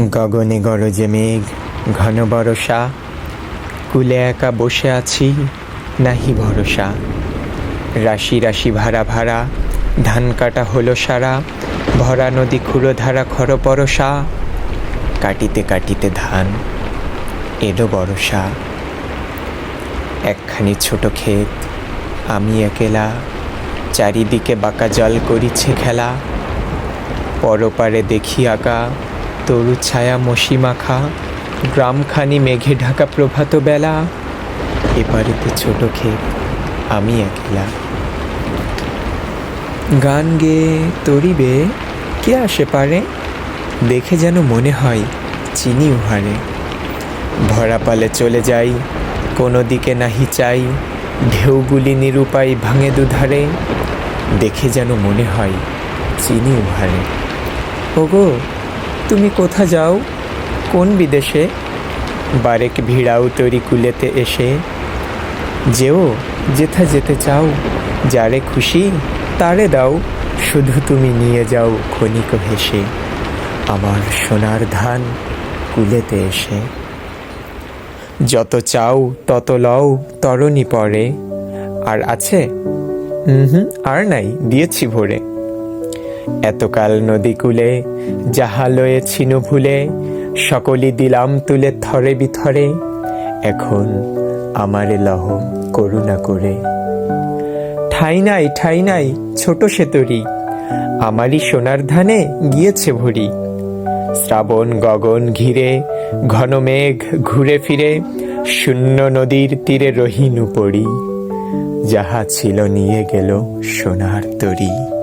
গগনে গরজে মেঘ, ঘন বরষা, কুলে একা বসে আছি, নাহি ভরসা। রাশি রাশি ভাড়া ভাড়া, ধান কাটা হলো সারা, ভরা নদী ক্ষুরোধারা খর পরশা কাটিতে কাটিতে ধান এলো বরষা একখানি ছোট ক্ষেত, আমি একেলা, চারিদিকে বাঁকা জল করিছে খেলা, পরপারে দেখি আঁকা তরু ছায়া মশি মাখা, গ্রামখানি মেঘে ঢাকা প্রভাত বেলা। এপারেতে ছোট ক্ষেত, আমি একলা। গান গেয়ে তরিবে, কে আসে পারে? দেখে যেন মনে হয় চিনি উহারে। ভরা পালে চলে যাই, কোনো দিকে নাহি চাই, ঢেউগুলি নিরুপায় ভাঙে দুধারে। দেখে যেন মনে হয় চিনি উহারে। ওগো তুমি কোথা যাও? কোন বিদেশে? বারেক ভিড়াও তৈরি কুলেতে এসে। যেও, যেথা যেতে চাও, যারে খুশি, তারে দাও, শুধু তুমি নিয়ে যাও ক্ষণিক হেসে আমার সোনার ধান কুলেতে এসে। যত চাও, তত লও, তরণী পরে। আর আছে? হুম, আর নাই, দিয়েছি ভরে। এতকাল নদী কূলে, যাহা লয়েছিনু ভুলে, সকলই দিলাম তুলে থরে বিথরে, এখন আমারে লহ করুণা করে। ঠাই নাই ঠাই নাই, ছোট সেতরি আমারই সোনার ধানে গিয়েছে ভরি। শ্রাবণ গগন ঘিরে, ঘন মেঘ ঘুরে ফিরে, শূন্য নদীর তীরে রহিনু পড়ি, যাহা ছিল নিয়ে গেল সোনার তরী।